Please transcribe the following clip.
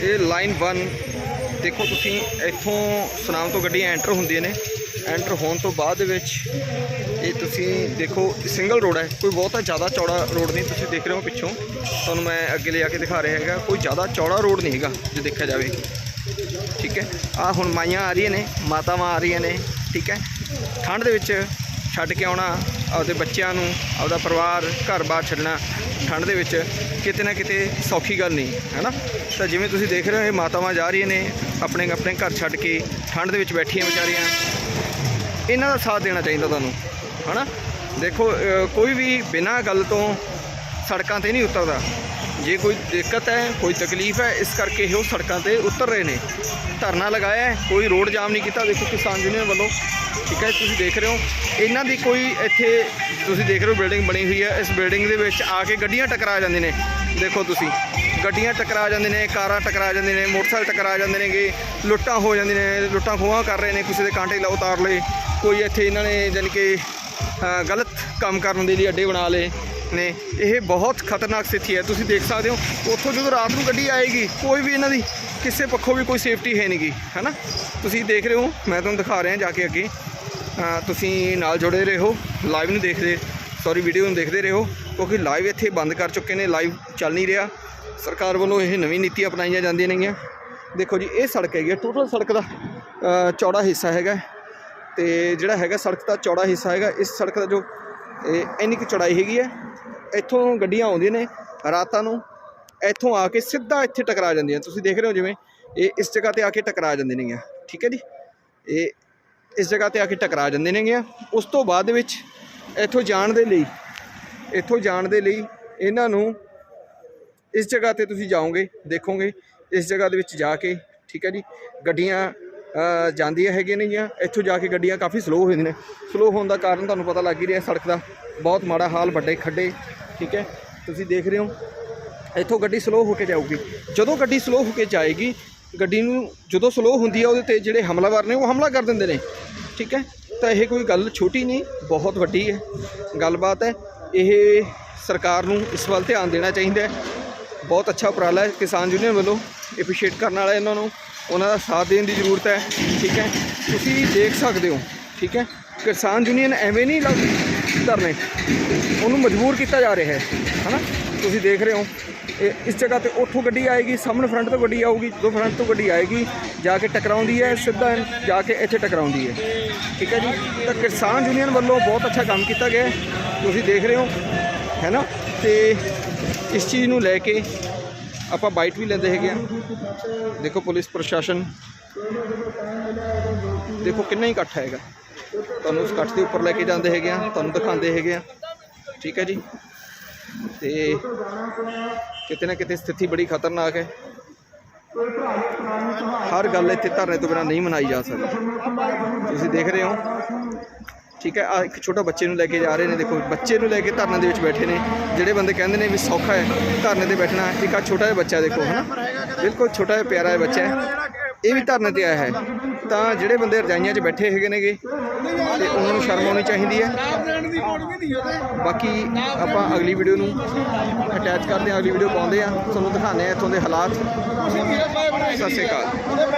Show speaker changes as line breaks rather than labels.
ਇਹ ਲਾਈਨ 1 ਦੇਖੋ ਤੁਸੀਂ, ਇੱਥੋਂ ਸੁਨਾਮ ਤੋਂ ਗੱਡੀਆਂ ਐਂਟਰ ਹੁੰਦੀਆਂ ਨੇ। ਐਂਟਰ ਹੋਣ ਤੋਂ ਬਾਅਦ ਦੇ ਵਿੱਚ ਇਹ ਤੁਸੀਂ ਦੇਖੋ ਸਿੰਗਲ ਰੋਡ ਹੈ। ਕੋਈ ਬਹੁਤਾ ਜ਼ਿਆਦਾ ਚੌੜਾ ਰੋਡ ਨਹੀਂ, ਤੁਸੀਂ ਦੇਖ ਰਹੇ ਹੋ ਪਿੱਛੋਂ। ਤੁਹਾਨੂੰ ਮੈਂ ਅੱਗੇ ਲਿਆ ਕੇ ਦਿਖਾ ਰਿਹਾ ਹੈਗਾ। ਕੋਈ ਜ਼ਿਆਦਾ ਚੌੜਾ ਰੋਡ ਨਹੀਂ ਹੈਗਾ, ਜੇ ਦੇਖਿਆ ਜਾਵੇ। ਠੀਕ ਹੈ। ਆ ਹੁਣ ਮਾਈਆਂ ਆ ਰਹੀਆਂ ਨੇ, ਮਾਤਾਵਾਂ ਆ ਰਹੀਆਂ ਨੇ। ਠੀਕ ਹੈ। ਠੰਡ ਦੇ ਵਿੱਚ ਛੱਡ ਕੇ ਆਉਣਾ, ਆਪਦੇ ਬੱਚਿਆਂ ਨੂੰ, ਆਪਦਾ ਪਰਿਵਾਰ ਘਰ-ਬਾਰ ਛੱਡਣਾ, ਠੰਡ ਦੇ ਵਿੱਚ ਕਿਤੇ ਨਾ ਕਿਤੇ ਸੌਖੀ ਗੱਲ ਨਹੀਂ ਹੈ ਨਾ ਤਾਂ ਜਿਵੇਂ ਤੁਸੀਂ ਦੇਖ ਰਹੇ ਹੋ, ਇਹ ਮਾਤਾਵਾਂ ਜਾ ਰਹੀਆਂ ਨੇ, ਆਪਣੇ ਆਪਣੇ ਘਰ ਛੱਡ ਕੇ ਠੰਡ ਦੇ ਵਿੱਚ ਬੈਠੀਆਂ ਵਿਚਾਰੀਆਂ। ਇਹਨਾਂ ਦਾ ਸਾਥ ਦੇਣਾ ਚਾਹੀਦਾ ਤੁਹਾਨੂੰ ਹੈ ਨਾ ਦੇਖੋ ਕੋਈ ਵੀ ਬਿਨਾਂ ਗੱਲ ਤੋਂ ਸੜਕਾਂ ਤੇ ਨਹੀਂ ਉਤਰਦਾ। ਜੇ ਕੋਈ ਦਿੱਕਤ ਹੈ, ਕੋਈ ਤਕਲੀਫ ਹੈ, ਇਸ ਕਰਕੇ ਇਹ ਉਹ ਸੜਕਾਂ ਤੇ ਉਤਰ ਰਹੇ ਨੇ। ਧਰਨਾ ਲਗਾਇਆ ਕੋਈ ਰੋਡ ਜਾਮ ਨਹੀਂ ਕੀਤਾ। ਦੇਖੋ ਕਿਸਾਨ ਯੂਨੀਅਨ ਵੱਲੋਂ, ਠੀਕ ਹੈ, ਤੁਸੀਂ ਦੇਖ ਰਹੇ ਹੋ। ਇਹਨਾਂ ਦੀ ਕੋਈ ਇੱਥੇ, ਤੁਸੀਂ ਦੇਖ ਰਹੇ ਹੋ ਬਿਲਡਿੰਗ ਬਣੀ ਹੋਈ ਹੈ। ਇਸ ਬਿਲਡਿੰਗ ਦੇ ਵਿੱਚ ਆ ਕੇ ਗੱਡੀਆਂ ਟਕਰਾ ਜਾਂਦੀਆਂ ਨੇ। ਦੇਖੋ ਤੁਸੀਂ, ਗੱਡੀਆਂ ਟਕਰਾ ਜਾਂਦੇ ਨੇ, ਕਾਰਾਂ ਟਕਰਾ ਜਾਂਦੇ ਨੇ, ਮੋਟਰਸਾਈਕਲ ਟਕਰਾ ਜਾਂਦੇ ਨੇਗੇ, ਲੁੱਟਾਂ ਹੋ ਜਾਂਦੀਆਂ ਨੇ, ਲੁੱਟਾਂ ਖੋਹਾਂ ਕਰ ਰਹੇ ਨੇ, ਕਿਸੇ ਦੇ ਕਾਂਟੇ ਲਾ ਉਤਾਰ ਲਏ। ਕੋਈ ਇੱਥੇ ਇਹਨਾਂ ਨੇ ਜਾਣੀ ਕਿ ਗਲਤ ਕੰਮ ਕਰਨ ਦੇ ਲਈ ਅੱਡੇ ਬਣਾ ਲਏ। ਨੇ। ਇਹ ਬਹੁਤ ਖਤਰਨਾਕ ਸਥਿਤੀ ਹੈ। ਤੁਸੀਂ ਦੇਖ ਸਕਦੇ ਹੋ, ਉੱਥੋਂ ਜਦੋਂ ਰਾਤ ਨੂੰ ਗੱਡੀ ਆਏਗੀ, ਕੋਈ ਵੀ ਇਹਨਾਂ ਦੀ ਕਿਸੇ ਪੱਖੋਂ ਵੀ ਕੋਈ ਸੇਫਟੀ ਹੈ ਨਹੀਂਗੀ ਹੈਨਾ? ਤੁਸੀਂ ਦੇਖ ਰਹੇ ਹੋ, ਮੈਂ ਤੁਹਾਨੂੰ ਦਿਖਾ ਰਿਹਾ ਜਾ ਕੇ ਅੱਗੇ। ਤੁਸੀਂ ਨਾਲ ਜੁੜੇ ਰਹੋ ਲਾਈਵ ਨੂੰ ਦੇਖਦੇ ਸੌਰੀ ਵੀਡੀਓ ਨੂੰ ਦੇਖਦੇ ਰਹੋ, ਕਿਉਂਕਿ ਲਾਈਵ ਇੱਥੇ ਬੰਦ ਕਰ ਚੁੱਕੇ ਨੇ ਲਾਈਵ ਚੱਲ ਨਹੀਂ ਰਿਹਾ। ਸਰਕਾਰ ਵੱਲੋਂ ਇਹ ਨਵੀਂ ਨੀਤੀ ਅਪਣਾਈਆਂ ਜਾਂਦੀਆਂ ਨੇਗੀਆਂ। ਦੇਖੋ ਜੀ, ਇਹ ਸੜਕ ਹੈਗੀ ਟੋਟਲ ਸੜਕ ਦਾ ਚੌੜਾ ਹਿੱਸਾ ਹੈਗਾ। ਤੇ ਜਿਹੜਾ ਹੈਗਾ ਸੜਕ ਦਾ ਚੌੜਾ ਹਿੱਸਾ ਹੈਗਾ, ਇਸ ਸੜਕ ਦਾ ਜੋ ਇਹ ਇੰਨੀ ਕੁ ਚੌੜਾਈ ਹੈਗੀ ਹੈ। ਇੱਥੋਂ ਗੱਡੀਆਂ ਆਉਂਦੀਆਂ ਨੇ ਰਾਤਾਂ ਨੂੰ। ਇੱਥੋਂ ਆ ਕੇ ਸਿੱਧਾ ਇੱਥੇ ਟਕਰਾ ਜਾਂਦੀਆਂ। ਤੁਸੀਂ ਦੇਖ ਰਹੇ ਹੋ ਜਿਵੇਂ ਇਹ ਇਸ ਜਗ੍ਹਾ ਤੇ ਆ ਕੇ ਟਕਰਾ ਜਾਂਦੇ ਨੇਗੀਆਂ। ਠੀਕ ਹੈ ਜੀ? ਇਹ ਇਸ ਜਗ੍ਹਾ ਤੇ ਆ ਕੇ ਟਕਰਾ ਜਾਂਦੇ ਨੇਗੀਆਂ। ਉਸ ਤੋਂ ਬਾਅਦ ਦੇ ਵਿੱਚ ਇੱਥੋਂ ਜਾਣ ਦੇ ਲਈ, ਇੱਥੋਂ ਜਾਣ ਦੇ ਲਈ ਇਹਨਾਂ ਨੂੰ ਇਸ ਜਗ੍ਹਾ ਤੇ ਤੁਸੀਂ ਜਾਓਗੇ, ਦੇਖੋਗੇ, ਇਸ ਜਗ੍ਹਾ ਦੇ ਵਿੱਚ ਜਾ ਕੇ। ਠੀਕ ਹੈ ਜੀ? ਗੱਡੀਆਂ ਜਾਂਦੀਆਂ ਹੈਗੀਆਂ ਨੇਗੀਆਂ ਇੱਥੋਂ ਜਾ ਕੇ ਗੱਡੀਆਂ ਕਾਫੀ ਸਲੋ ਹੋ ਨੇ। ਸਲੋ ਹੋਣ ਦਾ ਕਾਰਨ ਤੁਹਾਨੂੰ ਪਤਾ ਲੱਗ ਹੀ ਰਿਹਾ ਸੜਕ ਦਾ। ਬਹੁਤ ਮਾੜਾ ਹਾਲ, ਵੱਡੇ ਖੱਡੇ, ਠੀਕ ਹੈ? ਤੁਸੀਂ ਦੇਖ ਰਹੇ ਹੋ। ਇੱਥੋਂ ਗੱਡੀ ਸਲੋ ਹੋ ਕੇ ਜਾਊਗੀ। ਜਦੋਂ ਗੱਡੀ ਸਲੋ ਹੋ ਕੇ ਜਾਏਗੀ, ਗੱਡੀ ਨੂੰ ਜਦੋਂ ਸਲੋ ਹੁੰਦੀ ਹੈ ਉਹਦੇ ਤੇ ਜਿਹੜੇ ਹਮਲਾਵਰ ਨੇ, ਉਹ ਹਮਲਾ ਕਰ ਦਿੰਦੇ ਨੇ। ਠੀਕ ਹੈ? ਤਾਂ ਇਹ ਕੋਈ ਗੱਲ ਛੋਟੀ ਨਹੀਂ, ਬਹੁਤ ਵੱਡੀ ਹੈ। ਗੱਲਬਾਤ ਹੈ, ਇਹ ਸਰਕਾਰ ਨੂੰ ਇਸ ਵੱਲ ਧਿਆਨ ਦੇਣਾ ਚਾਹੀਦਾ ਹੈ। ਬਹੁਤ ਅੱਛਾ ਉਪਰਾਲਾ ਹੈ ਕਿਸਾਨ ਯੂਨੀਅਨ ਵੱਲੋਂ। ਐਪਰੀਸ਼ੀਏਟ ਕਰਨ ਵਾਲਾ ਇਹਨਾਂ ਨੂੰ। ਉਹਨਾਂ ਦਾ ਸਾਥ ਦੇਣ ਦੀ ਜ਼ਰੂਰਤ ਹੈ, ਠੀਕ ਹੈ? ਤੁਸੀਂ ਦੇਖ ਸਕਦੇ ਹੋ, ਠੀਕ ਹੈ? ਕਿਸਾਨ ਯੂਨੀਅਨ ਐਵੇਂ ਨਹੀਂ ਲੱਗ ਧਰਨੇ। ਉਹਨੂੰ ਮਜਬੂਰ ਕੀਤਾ ਜਾ ਰਿਹਾ ਹੈ, ਹਨਾ? ਤੁਸੀਂ ਦੇਖ ਰਹੇ ਹੋ, ਇਹ ਇਸ ਜਗ੍ਹਾ ਤੇ ਉੱਥੋਂ ਗੱਡੀ ਆਏਗੀ, ਸਾਹਮਣੇ ਫਰੰਟ ਤੋਂ ਗੱਡੀ ਆਊਗੀ, ਜਦੋਂ ਫਰੰਟ ਤੋਂ ਗੱਡੀ ਆਏਗੀ, ਜਾ ਕੇ ਟਕਰਾਉਂਦੀ ਹੈ, ਸਿੱਧਾ ਜਾ ਕੇ ਇੱਥੇ ਟਕਰਾਉਂਦੀ ਹੈ, ਠੀਕ ਹੈ ਜੀ? ਤਾਂ ਕਿਸਾਨ ਯੂਨੀਅਨ ਵੱਲੋਂ ਬਹੁਤ ਅੱਛਾ ਕੰਮ ਕੀਤਾ ਗਿਆ ਤੁਸੀਂ ਦੇਖ ਰਹੇ ਹੋ, ਹੈ ਨਾ? ਤੇ ਇਸ ਚੀਜ਼ ਨੂੰ ਲੈ ਕੇ ਆਪਾਂ ਬਾਈਟ ਵੀ ਲੈਂਦੇ ਹੈਗੇ ਆ। ਦੇਖੋ ਪੁਲਿਸ ਪ੍ਰਸ਼ਾਸਨ। ਦੇਖੋ ਕਿੰਨਾ ਹੀ ਇਕੱਠ ਹੈਗਾ। ਤੁਹਾਨੂੰ ਉਸ ਇਕੱਠ ਦੇ ਉੱਪਰ ਲੈ ਕੇ ਜਾਂਦੇ ਹੈਗੇ ਆ, ਤੁਹਾਨੂੰ ਦਿਖਾਉਂਦੇ ਹੈਗੇ ਆ। ਠੀਕ ਹੈ ਜੀ। ਤੇ ਕਿਤੇ ਨਾ ਕਿਤੇ ਸਥਿਤੀ ਬੜੀ ਖਤਰਨਾਕ ਹੈ। ਹਰ ਗੱਲ ਇੱਥੇ ਧਰਨੇ ਤੋਂ ਬਿਨਾਂ ਨਹੀਂ ਮਨਾਈ ਜਾ ਸਕਦੀ। ਤੁਸੀਂ ਦੇਖ ਰਹੇ ਹੋ। ਠੀਕ ਹੈ ਆ ਇੱਕ ਛੋਟਾ ਬੱਚੇ ਨੂੰ ਲੈ ਕੇ ਜਾ ਰਹੇ ਨੇ, ਦੇਖੋ, ਬੱਚੇ ਨੂੰ ਲੈ ਕੇ ਧਰਨੇ ਦੇ ਵਿੱਚ ਬੈਠੇ ਨੇ, ਜਿਹੜੇ ਬੰਦੇ ਕਹਿੰਦੇ ਨੇ ਵੀ ਸੌਖਾ ਹੈ ਧਰਨੇ ਤੇ ਬੈਠਣਾ, ਇੱਕ ਆ ਛੋਟਾ ਜਿਹਾ ਬੱਚਾ ਦੇਖੋ, ਹਨਾ, ਬਿਲਕੁਲ ਛੋਟਾ ਜਿਹਾ ਪਿਆਰਾ ਜਿਹਾ ਬੱਚਾ ਹੈ, ਇਹ ਵੀ ਧਰਨੇ ਤੇ ਆਇਆ ਹੈ, ਤਾਂ ਜਿਹੜੇ ਬੰਦੇ ਰਜਾਈਆਂ 'ਚ ਬੈਠੇ ਹੈਗੇ ਨੇਗੇ, ਤੇ ਉਹਨਾਂ ਨੂੰ ਸ਼ਰਮ ਆਉਣੀ ਚਾਹੀਦੀ ਹੈ। ਬਾਕੀ ਆਪਾਂ ਅਗਲੀ ਵੀਡੀਓ ਨੂੰ ਅਟੈਚ ਕਰਦੇ ਹਾਂ, ਅਗਲੀ ਵੀਡੀਓ ਪਾਉਂਦੇ ਆ ਤੁਹਾਨੂੰ ਦਿਖਾਉਂਦੇ ਆ ਇੱਥੋਂ ਦੇ ਹਾਲਾਤ। ਸਤਿ ਸ਼੍ਰੀ ਅਕਾਲ।